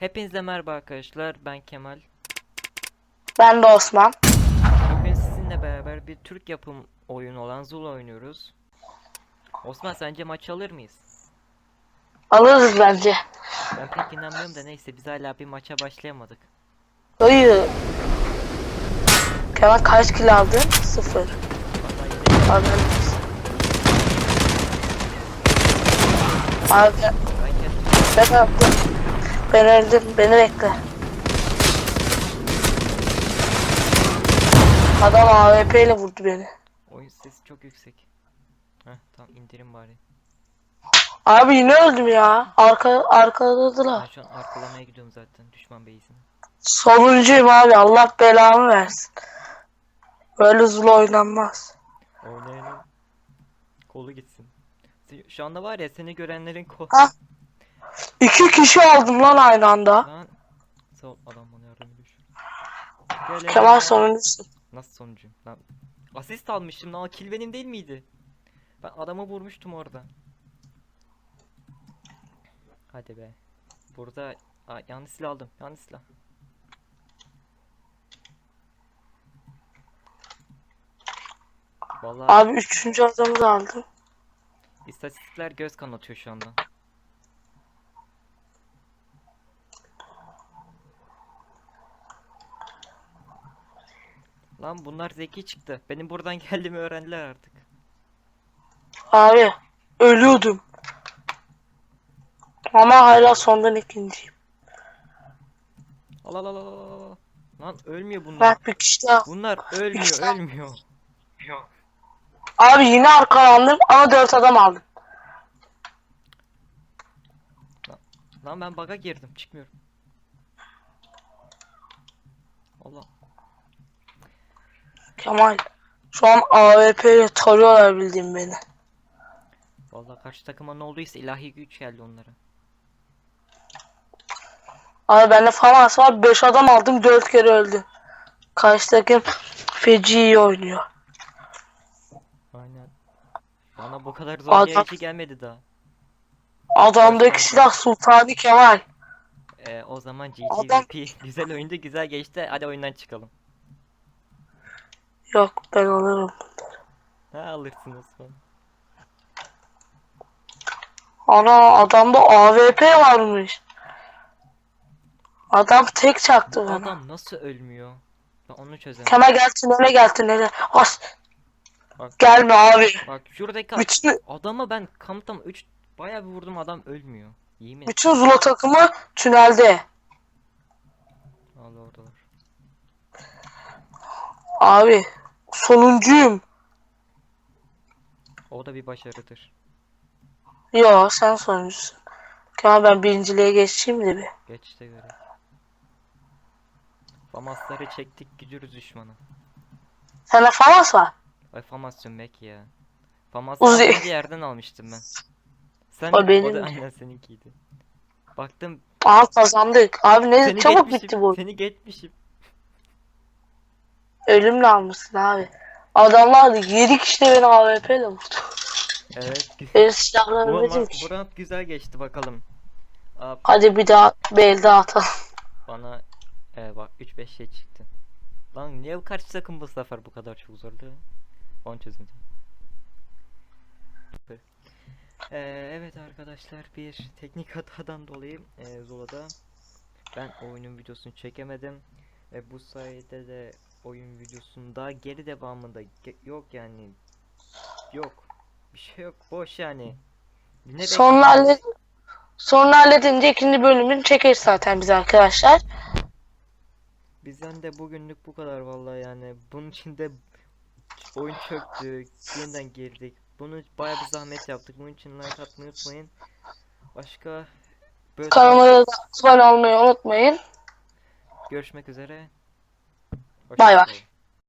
Hepinize merhaba arkadaşlar. Ben Kemal. Ben de Osman. Bugün sizinle beraber bir Türk yapım oyunu olan Zula oynuyoruz. Osman sence maç alır mıyız? Alırız bence. Ben pek inanmıyorum da neyse biz hala bir maça başlayamadık. Hayır. Kemal kaç kilo aldın? Sıfır. Abi. Abi ben yaptım. Ben öldüm. Beni bekle. Adam AWP ile vurdu beni. oyun sesi çok yüksek. Heh tamam indirim bari. Abi yine öldüm ya. Arka arkaladılar. Ben şu an arkalamaya gidiyorum zaten düşman base'ine. Sonuncuyum abi. Allah belamı versin. Böyle zula oynanmaz. Oynayanın kolu gitsin. Se- Şu anda var ya seni görenlerin kolu... Ha. İki kişi aldım lan aynı anda. Lan sağ ol adam bana yardım ediyor. Gel, gel, Kemal gel. sonuncusun. Nasıl sonuncuyum? Lan asist almıştım lan kill benim değil miydi? Ben adamı vurmuştum orada. Hadi be. Burada Aa, yanlış silah aldım. Yanlış silah. Vallahi Abi üçüncü adamı da aldım. istatistikler göz kanatıyor şu anda. Lan bunlar zeki çıktı. Benim buradan geldiğimi öğrendiler artık. Abi ölüyordum. Ama hala sondan ikinciyim. Al al al al. Lan ölmüyor bunlar. Bak bir kişi daha. Bunlar ölmüyor, İşte- ölmüyor. Abi yine arkalandım ama dört adam aldım. Lan ben bug'a girdim, çıkmıyorum. Allah. Kemal. Şu an AWP ile tarıyorlar bildiğin beni. Vallahi karşı takıma ne olduysa ilahi güç geldi onlara. Abi bende famas var. Beş adam aldım dört kere öldü. Karşı takım feci iyi oynuyor. Aynen. Bana bu kadar zor Adam- bir gelmedi daha. Adamdaki silah Sultani Kemal. Ee, o zaman Adam- GGVP güzel oyundu, güzel geçti. Hadi oyundan çıkalım. Yok ben alırım. Ha alırsın Osman. Ana adamda AWP varmış. Adam tek çaktı bana. Adam nasıl ölmüyor? Ben onu çözemem. Kemal gel tünele gel tünele. As. Bak. Gelme abi. Bak şuradaki Bütün adama ben kamptam 3 bayağı bir vurdum adam ölmüyor. Yemin bütün Zula takımı tünelde. Allah oradalar. Abi sonuncuyum. O da bir başarıdır. Yo sen sonuncusun. Kemal ben birinciliğe geçeyim de bir. Geçte göre. Famasları çektik gidiyoruz düşmana. Sende famas var. Ay famasyon mek ya. Famas Uzi. bir yerden almıştım ben. Sen O benim da de. aynen seninkiydi. Baktım Aa kazandık. Abi ne seni çabuk geçmişim. bitti bu. Seni geçmişim. Ölümle almışsın abi. Adamlar da 7 kişi de beni AWP ile vurdu. Evet. Benim silahlarım dedim ki. bu round güzel geçti bakalım. Aa, Hadi bir daha daha atalım. bana e, bak 3-5 şey çıktı. Lan niye bu karşı takım bu sefer bu kadar çok zordu? Onu çözemedim. Ee, evet arkadaşlar bir teknik hatadan dolayı e, Zola'da ben oyunun videosunu çekemedim ve bu sayede de oyun videosunda geri devamında ge- yok yani yok bir şey yok boş yani ne Sonra hallet Sonra halledince ikinci bölümünü çekeriz zaten biz arkadaşlar. Bizden de bugünlük bu kadar vallahi yani. Bunun için de oyun çöktü. Yeniden girdik. Bunu bayağı bir zahmet yaptık. Bunun için like atmayı unutmayın. Başka böyle Kanalıma abone olmayı unutmayın. görüşmek üzere. Bye bye.